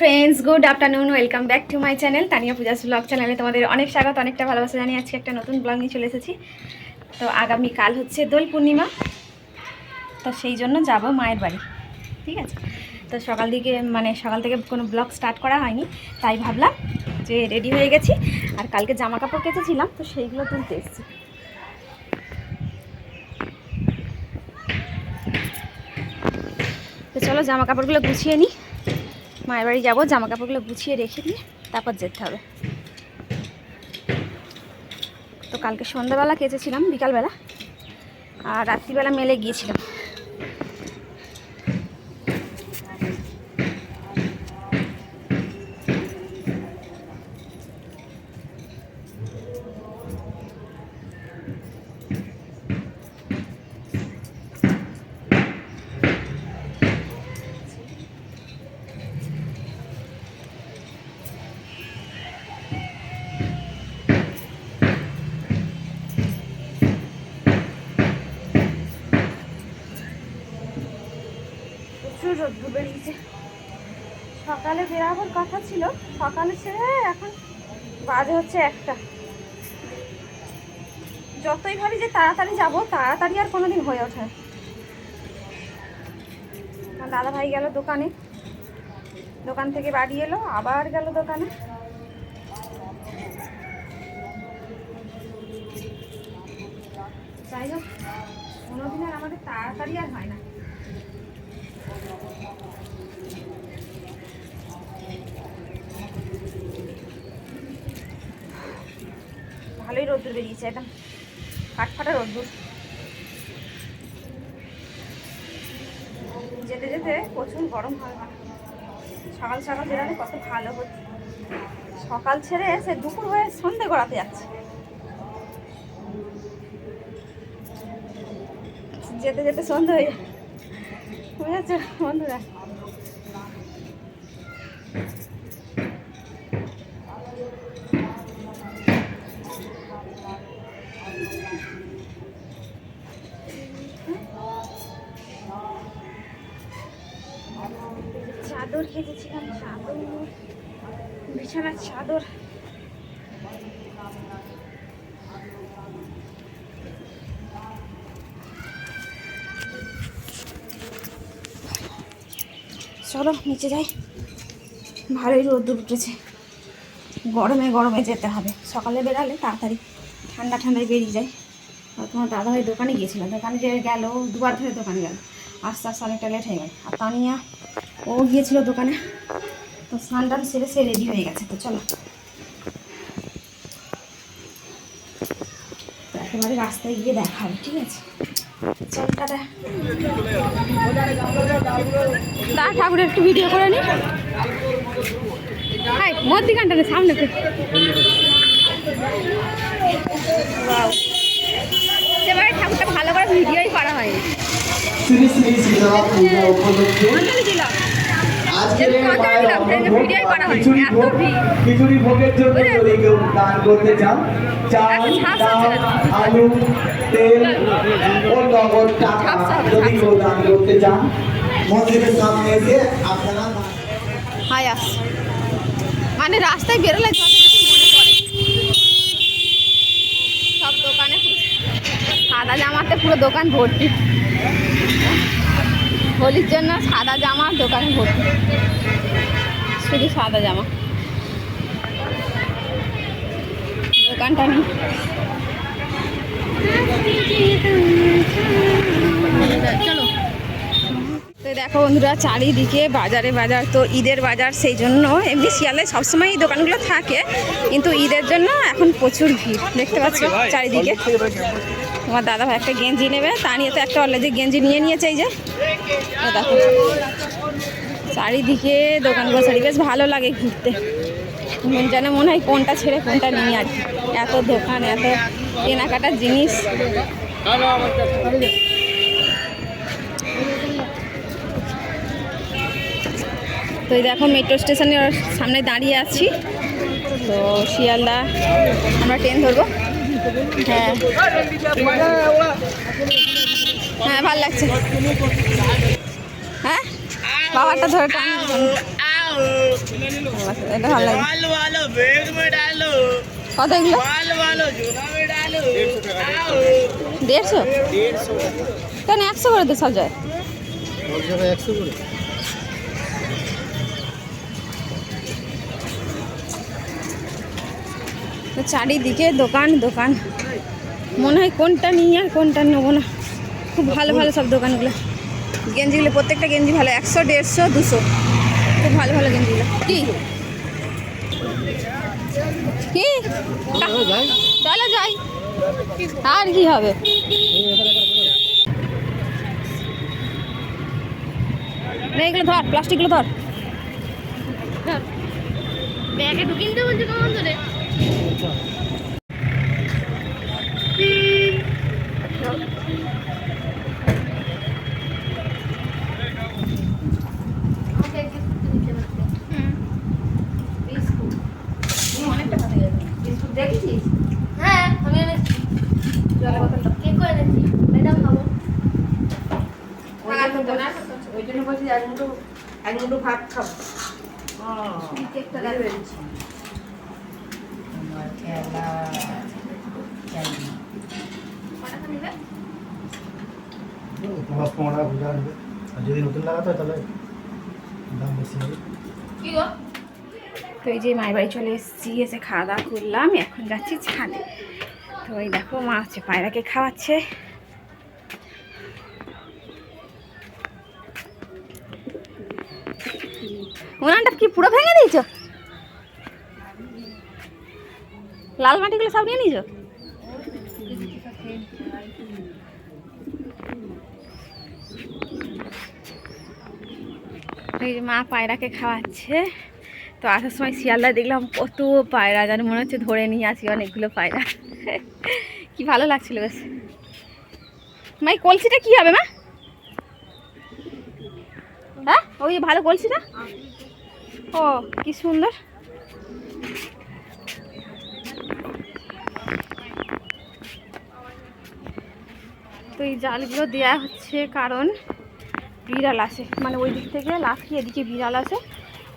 Friends good afternoon welcome back to my channel Tania Puja's vlog চ্যানেলে তোমাদের অনেক স্বাগত, অনেকটা ভালোবাসা জানিয়ে আজকে একটা নতুন ব্লগ নিয়ে চলে এসেছি। তো আগামী কাল হচ্ছে দোল পূর্ণিমা, তো সেই জন্য যাব মায়ের বাড়ি, ঠিক আছে? তো সকাল দিকে মানে সকাল থেকে কোনো ব্লগ স্টার্ট করা হয়নি, তাই ভাবলাম যে রেডি হয়ে গেছি, আর কালকে জামা কাপড় কেচেছিলাম, তো সেইগুলো তুলতে এসেছি। তো চলো জামা কাপড়গুলো গুছিয়ে নিই। মায়ের বাড়ি যাব জামা কাপড়গুলো গুছিয়ে রেখে দিয়ে তারপর যেতে হবে। তো কালকে সন্ধ্যাবেলা কেচেছিলাম, বিকালবেলা, আর রাত্রিবেলা মেলে গিয়েছিলাম। প্রচুর রোদ্দুর বেরিয়েছে। সকালে বেরাবার কথা ছিল, সকালে ছেড়ে এখন বাজে হচ্ছে একটা। যতই ভাবি যে তাড়াতাড়ি যাব, তাড়াতাড়ি আর কোনোদিন হয়ে ওঠে দাদা ভাই গেল দোকানে। দোকান থেকে বাড়ি এলো, আবার গেল দোকানে। যাই হোক, কোনোদিন আর আমাদের তাড়াতাড়ি আর হয় না। ভালোই রোদ্দুর বেরিয়েছে, একদম কাঠফাটা রোদ্দুর। যেতে যেতে প্রচুর গরম হয় সকাল সকাল বেরালে কত ভালো হচ্ছে। সকাল ছেড়ে সে দুপুর হয়ে সন্ধে গড়াতে যাচ্ছে। যেতে যেতে সন্ধে হয়ে যায় বুঝেছ বন্ধুরা। চাদর খেতেছিলাম চাদর। বিছানার চাদর। চলো, নিচে যাই। ভালোই রোদ্দুর উঠেছে। গরমে গরমে যেতে হবে। সকালে বেরালে তাড়াতাড়ি ঠান্ডা ঠান্ডায় বেরিয়ে যায় আর তোমার দাদা ভাই দোকানে গিয়েছিল দোকানে যে গেল, দুবার ধরে দোকানে গেল। আস্তে আস্তে অনেকটা লেট হয়ে গেল। আর তানিয়া, ও গিয়েছিল দোকানে। তো স্নান টান সেরে সে রেডি হয়ে গেছে। তো চলো। একেবারে রাস্তায় গিয়ে দেখা হবে, ঠিক আছে? দা ঠাকুরের একটু ভিডিও করে নি। হাই মধ্যিখানটা সামনে তো. সেবারে ঠাকুরটা ভালো করে ভিডিওই করা হয়নি। খিচুড়ি ভোগের জন্য যদি কেউ দান করতে চান চাল ডাল আলু তেল ও নগদ টাকা যদি কেউ দান করতে চান মন্দিরের সামনে এসে আপনারা মানে রাস্তায় বেরোলে যত মনে সব দোকানে সাদা জামাতে পুরো দোকান ভর্তি। হোলির জন্য সাদা জামা দোকানে ভর্তি। শুধু সাদা জামা। দোকানটা নেই। তো দেখো বন্ধুরা, চারিদিকে বাজারে বাজার, তো ঈদের বাজার সেই জন্য এমনি শিয়ালে সবসময় এই দোকানগুলো থাকে, কিন্তু ঈদের জন্য এখন প্রচুর ভিড়। দেখতে পাচ্ছ চারিদিকে? তোমার দাদা ভাই একটা গেঞ্জি নেবে, তা নিয়ে তো একটা অলরেডি গেঞ্জি নিয়ে নিয়েছে এই যে। চারিদিকে দোকানগুলো চারি বেশ ভালো লাগে ঘুরতে। যেন মনে হয় কোনটা ছেড়ে কোনটা নিয়ে আর এত দোকান, এত কেনাকাটার জিনিস। তো দেখো মেট্রো স্টেশনের সামনে দাঁড়িয়ে আছি। তো শিয়ালদা, আমরা ট্রেন ধরবো। হ্যাঁ।, হ্যাঁ ভালো লাগছে। হ্যাঁ? বাবাটা ধরে ভালো কত দেড়শো? কেন একশো করে দে সব জায়গায় একশো করে? তো চারিদিকে দোকান দোকান। মনে হয় কোনটা নিই আর কোনটা নেব না। খুব ভালো ভালো সব দোকানগুলো। গেঞ্জিগুলো, প্রত্যেকটা গেঞ্জি ভালো। একশো, দেড়শো, দুশো। খুব ভালো ভালো গেঞ্জিগুলো। কি? কি? চলো যাই। আর কি হবে? এগুলো ধর, প্লাস্টিকগুলো ধর। ব্যাগে ঢুকিয়ে কেমন ধরে দেখেছিস হ্যাঁ আমি এনেছি কেক করে এনেছি ম্যাডাম খাব ওই জন্য বলছি এক মুঠো এক মুঠো ভাত খাব। কেকটা দেবে কটা নেবে? দশ পনেরো টাকা ঘুরে আনবে। আর যদি নতুন লাগাতে হয় তাহলে দাম বেশি হবে। কি গো? তো এই যে মায়ের বাড়ি চলে এসেছি এসে খাওয়া দাওয়া করলাম এখন যাচ্ছি ছাদে। তো এই দেখো মা হচ্ছে পায়রাকে খাওয়াচ্ছে। উনানটা কি পুরো ভেঙে দিয়েছ? লাল মাটিগুলো সব নিয়ে নিয়েছ? মা পায়রাকে খাওয়াচ্ছে। তো আসার সময় শিয়ালদা দেখলাম কত পায়রা, যেন মনে হচ্ছে ধরে নিয়ে আসি অনেকগুলো পায়রা। কি ভালো লাগছিল বেশ। মাই কলসিটা কি হবে মা? হ্যাঁ ওই ভালো কলসিটা? ও, কি সুন্দর। তো এই জালগুলো দেয়া হচ্ছে কারণ বিড়াল আসে মানে ওই দিক থেকে লাফিয়ে এদিকে বিড়াল আসে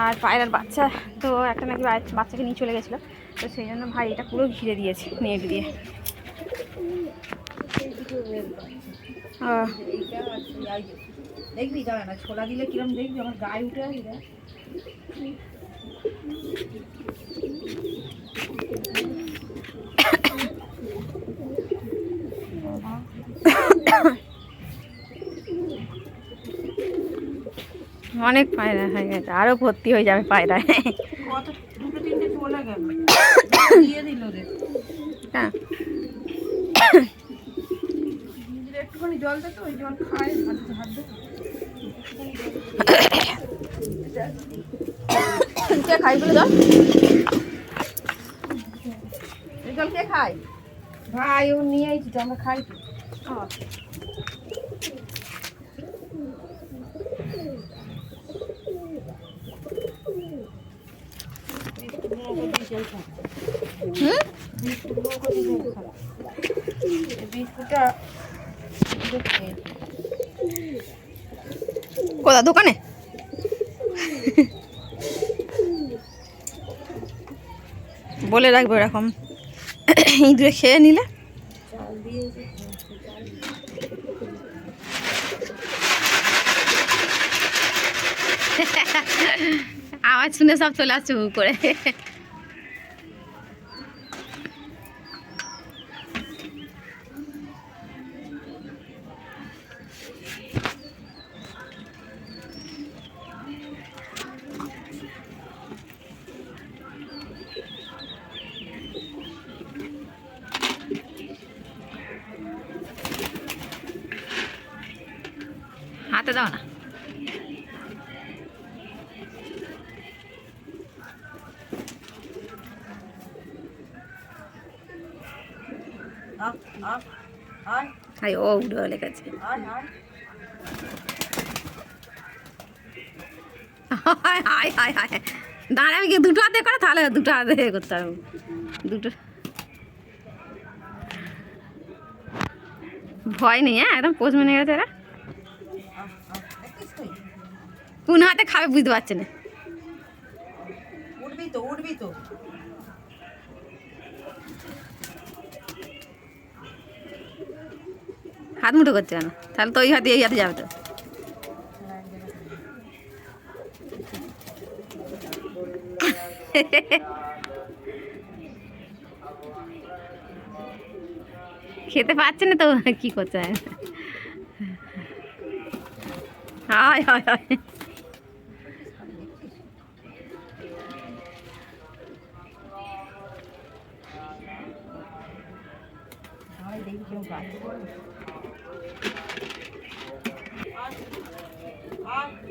আর পায়রার বাচ্চা। তো একটা নাকি বাচ্চাকে নিয়ে চলে গেছিল। তো সেই জন্য ভাই এটা পুরো ঘিরে দিয়েছে নেট দিয়ে। দেখবি না ছোলা দিলে কিরম দেখবি? আমার গায়ে উঠে আসবে। অনেক পায়রা হয়ে গেছে আরও ভর্তি হয়ে যাবে পায়রায়। কত দুটো তিনটে চলে গেল। দিয়ে দিল রে। হ্যাঁ। নিজের একটুখানি জল দে তো ওই জল খায় হাত কে খাই বলে জল এই জল কে খায় ভাই ও নিয়ে আইছি তো আমরা খাই। তো হুম? বিস্কুটটা কোথা দোকানে? বলে রাখব এরকম। ইঁদুরে খেয়ে নিলে। আওয়াজ শুনে সব চলে আসছে করে। হাই ও উঠে আয় হায় হায় হায় হায়। দাঁড়া, আমি দুটো হাতে করে? তাহলে দুটো হাতে করতে পারব দুটো ভয় নেই হ্যাঁ? একদম পোষ মেনে গেছে এরা। কোন হাতে খাবে বুঝতে পারছে না। তো উঠবি তো। হাত মুঠো করছে কেন? তাহলে তো ওই হাতে, এই হাতে যাবে তো। খেতে পাচ্ছে না তো, কি করছে? হয়, হায় হায়। হয়, দেখি কেউ গাছ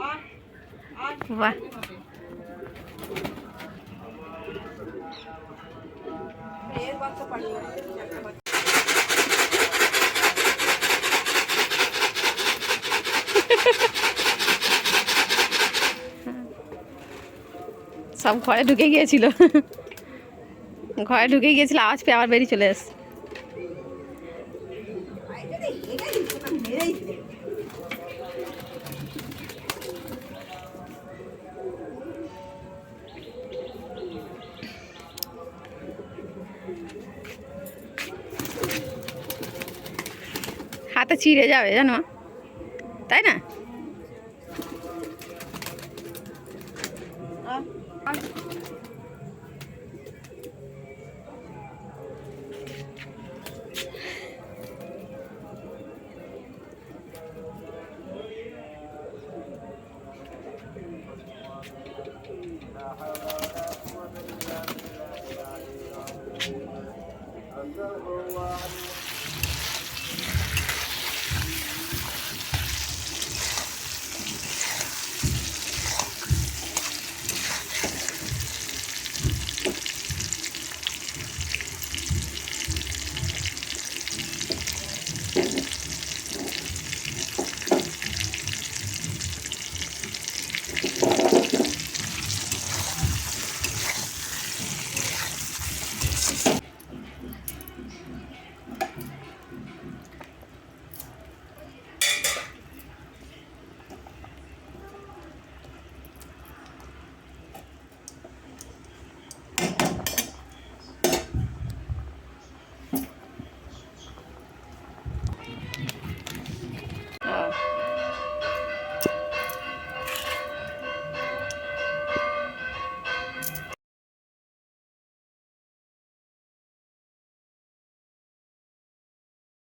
করবে বাহ এর বাচ্চা পালিয়ে গেছে একটা বাচ্চা সব ঘরে ঢুকে গিয়েছিল ঘরে ঢুকে গিয়েছিল, আওয়াজ পেয়ে আবার বেরিয়ে চলে এসছে। হাতে ছিঁড়ে যাবে জানো